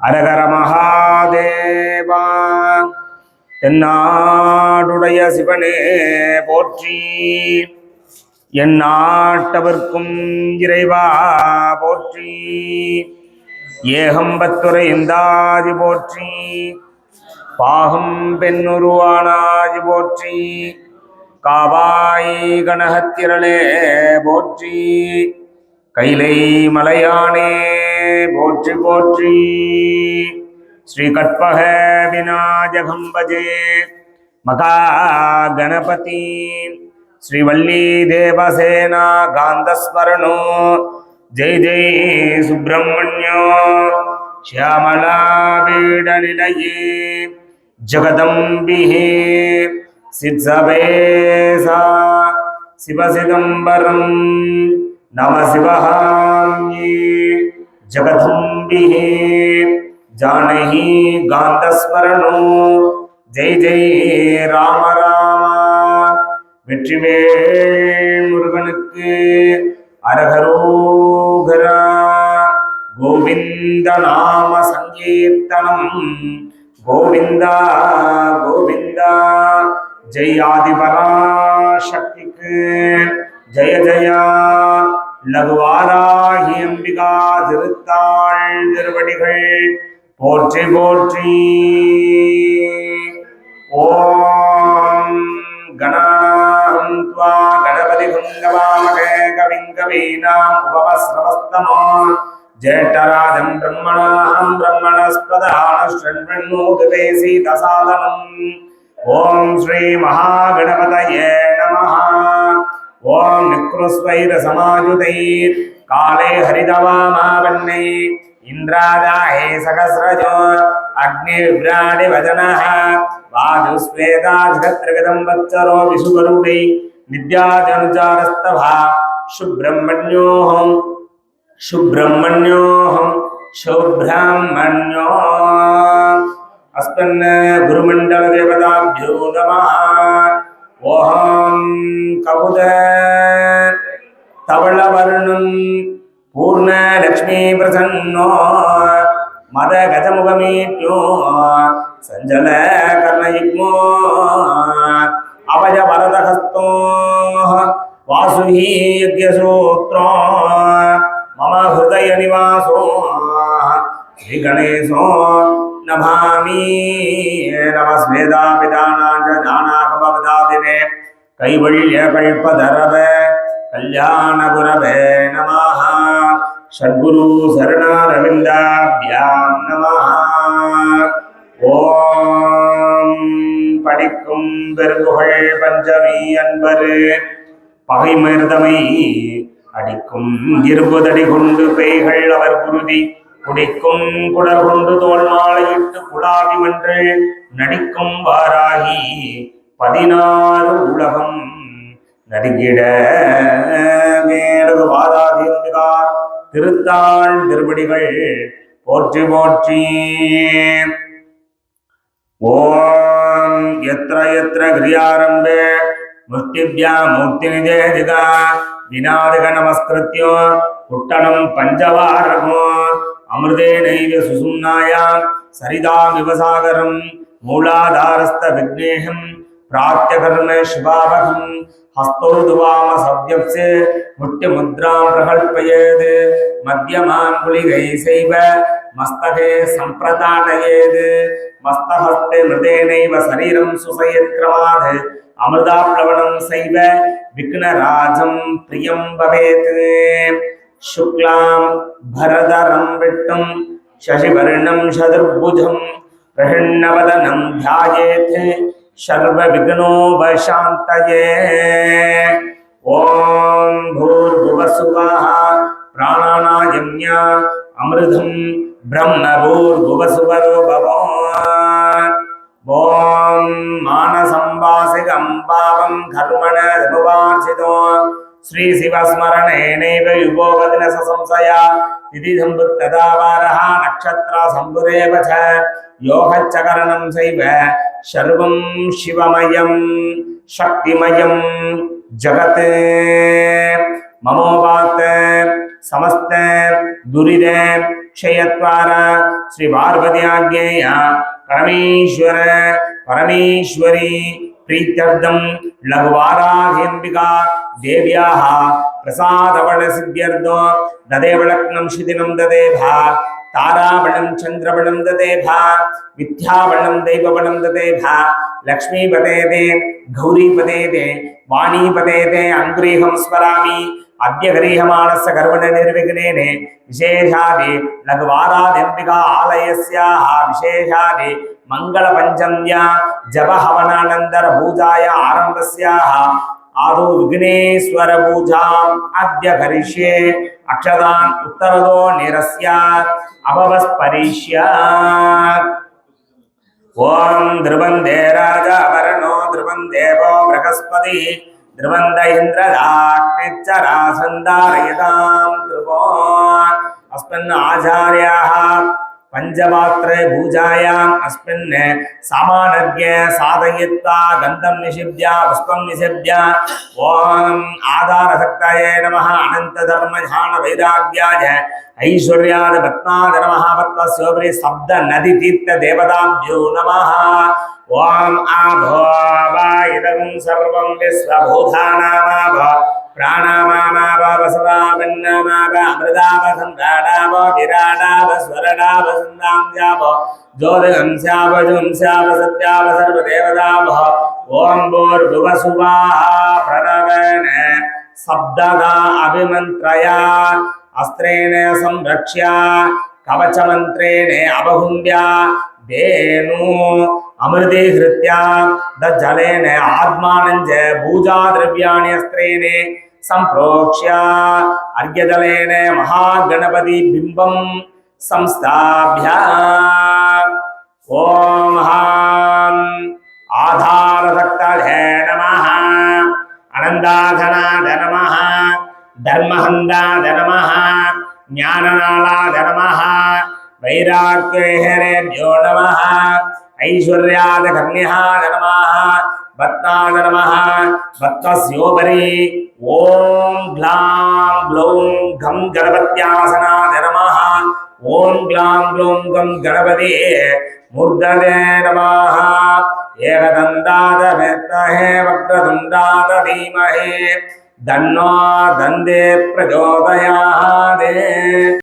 அரகர மகாதேவா தென்னாடுடைய சிவனே போற்றி. என் நாட்டவர்க்கும் இறைவா போற்றி. ஏகம்பத்துறை இந்தாதி போற்றி. பாகம் பெண்ணுருவானாதி போற்றி. காவாய் கணகத்திரளே போற்றி. கைலை மலையானே भोज्य गोत्री श्री कट्प है विनायघम भजे मका गणपति श्रीवल्ली देवसेना गांधस्मरण जय जय सुब्रह्मण्य। श्यामलाल जगदंबि सिद्धवेश शिव सिदंबर नम शिव। जगदुम्बिः जानकी காந்தஸ்மரணோ ஜெய் ஜெய் ராம ராம வெற்றிவேல் முருகனுக்கு அரகரோகரா। கோவிந்த நாம சங்கீர்த்தனம்। கோவிந்தா கோவிந்தா। ஜெய் ஆதிபரா சக்திக்கு ஜெய ஜெயா லகுவாராகி அம்பிகா திருத்தாள் திருவடிகள். போற்றி போற்றி. ஓம் கணாந்த்வா கணபதி குங்கவாமகே கவிங்கவீனாம் உபவஸ்ரவஸ்தமோ. ஜேட்டராஜம் பிரம்மணாம் பிரம்மணஸ்பதானஷண்மண்ணூதுவே சீதசாதனம் ஓம் ஸ்ரீ மகாகணபதயே நமஹா. श्रीमहागणपतये नमः ॐ निकृस्वैरसमायुतैः काले हरितवामावन्नै इन्द्रादाहे सहस्रजो अग्निव्राडिवदनः वाजुस्वेदाधिगत्रगदं वत्सरो विषुवरुणै नित्याजनुचारस्तभा सुब्रह्मण्योऽहं सुब्रह्मण्योऽहं सुब्रह्मण्यो अस्मन् गुरुमण्डलदेवताभ्यो नमः ओहं कबुद तवळवर्णं पूर्णलक्ष्मीप्रसन्नो मदगजमुखमीट्यो सञ्जल कर्णयुग्मो अभय वरदहस्तो वासुहि यज्ञसूत्रो मम हृदयनिवासो श्रीगणेशो नमामि नमस्मेधा पिताना च जानाकमवदादिने கைவல்யகல்பதரவ கல்யாணபுரவே நமாக சத்குரு சரணாரவிந்தாபியாம் நமாக ஓம் படிக்கும் பெருங்குகள் பஞ்சமி அன்பரு. பகைமருதமை அடிக்கும் இருபதடி கொண்டு பேய்கள் அவர் குருதி. குடிக்கும் குடர் கொண்டு தோல் மாலையிட்டு குடாவி மன்றள் நடிக்கும் வாராகி. பதினாறு உலகம் நடுங்கிட மேலது வாதாதிருந்தார் திருத்தாள் திருவடிகள் போற்றி போற்றி. ஓம் எத்திர எத்திர கிரியாரம்பே. முஷ்டிபியா மூர்த்தி நிதேதிதா விநாயக நமஸ்கிருத்தியோ குட்டணம் பஞ்சவாரகோ. அமிர்தே நைவ சுசும்னாயாம் சரிதாம் விவசாகரம். மூலாதாரஸ்த விக்னேகம். प्राट्यकर्ण शिवावहं हस्तौर्दुवाम सव्यप्से मुट्यमुद्रां प्रकल्पयेत् मध्यमाङ्गुलिकैः सैव मस्तके सम्प्रताडयेत् मस्तहस्ते मृदेनैव शरीरं सुसयत्क्रमात् अमृताप्लवनं सैव विघ्नराजं प्रियं भवेत् शुक्लां भरदरं विट्टुं शशिवर्णं शतुर्भुजं प्रहण्णवदनं ध्यायेत् सर्वविघ्नोपशान्तये ॐ भूर्भुवसुवः प्राणानायम्या अमृतं ब्रह्मभूर्भुवसुवरो भवान् ॐ मानसंवासिकं पावं कर्मण भवार्चितो श्रीशिवस्मरणेनैव युगोपदिन संशया तिथि सम्बुद्धता वारः नक्षत्र सम्बुरेव च யோகச்சகரணம் செய்வ சர்வம் சிவமயம் சக்திமயம் ஜகத் மமோபாத்த ಸಮಸ್ತ ದುರಿದ ಕ್ಷಯತ್ವಾರ ಶ್ರೀ ಪಾರ್ವತಿ ಆಜ್ಞೇಯ ಪರಮೇಶ್ವರ ಪರಮೇಶ್ವರಿ ಪ್ರೀತ್ಯರ್ಥಂ ಲಘುವಾರಾಧಿಂಬಿಕಾ ದೇವ್ಯಾಹ ಪ್ರಸಾದವಳ ಸಿದ್ಧ್ಯರ್ಧೋ ದದೇವಳಕ್ನಂ ಶಿದಿನಂ ದದೇಭ தாராவணம் சந்திரவணம் ததேபா வித்யாவணம் தெய்வவணம் ததேபா லக்ஷ்மி பதேதே கௌரி பதேதே வாணி பதேதே அங்குரீகம் ஸ்மராமி அத்தியகரீகமானச கர்வண நிர்விக்னேனே விசேஷாதி லகுவாராதம்பிகா ஆலயஸ்யாஹ விசேஷாதி மங்கள பஞ்சம்யா ஜப ஹவனானந்தர பூஜாய ஆரம்பஸ்யாஹ ఆదో విఘ్నేశ్వర పూజాం అద్య కరిష్యే అక్షదాన్ ఉత్తరదో నిరస్య అభవస్పరిష్య ఓం ధ్రువందే రాజా వరణో ధ్రువం దేవో బృహస్పతి. ధ్రువంద ఇంద్రదాగ్నిచ్చ రాసందారయతాం ధ్రువో. అస్మన్ ఆచార్యాः. பஞ்சமாத்திர பூஜாயாம் அஸ்மின் சமானர்ய சாதயித்தா கந்தம் நிஷிப்யா புஷ்பம் நிஷிப்யா. ஓம் ஆதாரசக்தாய நம அனந்த தர்ம ஜான வைராகியாய. ஐஸ்வர்யாத பத்மாத நம பத்மசோபரி சப்த நதி தீர்த்த தேவதாபியோ நம ஓம் ஆபோ வா இதம் சர்வம் விஸ்வபூதானாமா प्राणामामावावसवामन्नामावामृदावसन्धाडावविराडावस्वरडावसन्दाम्याव ज्योतिगंस्यावजुंस्याव सत्याव सर्वदेवदावः ॐ भोर्भुवसुवाः प्रणवेन शब्ददा अभिमन्त्रया अस्त्रेण संरक्ष्य कवचमन्त्रेण अवहुन्द्या धेनु अमृतीहृत्या दज्जलेन आत्मानञ्च पूजाद्रव्याणि अस्त्रेण సంప్రోక్ష్య అర్ఘ్యదళేన మహాగణపతి బింబం సంస్థాభ్య. ఓం హాం. ఆధారదత్తలే నమ. అనందాధనాద నమ. ధర్మహందాద నమ. జ్ఞాననాళాద నమ. వైరాగ్యేహరేభ్యో నమ. ఐశ్వర్యాద பத்னாக நம பத்மஸ்யோபரி. ஓம் க்ளாம் க்ளௌம் கம் கணபத்யாசனாத நம ஓம் க்ளாம் க்ளௌம் கம் கணபதி முர்ததே நம ஏகதந்தாத மெத்தஹே வக்ரதுண்டாத தீமஹே தன்னோ தந்தே பிரஜோதயாதே.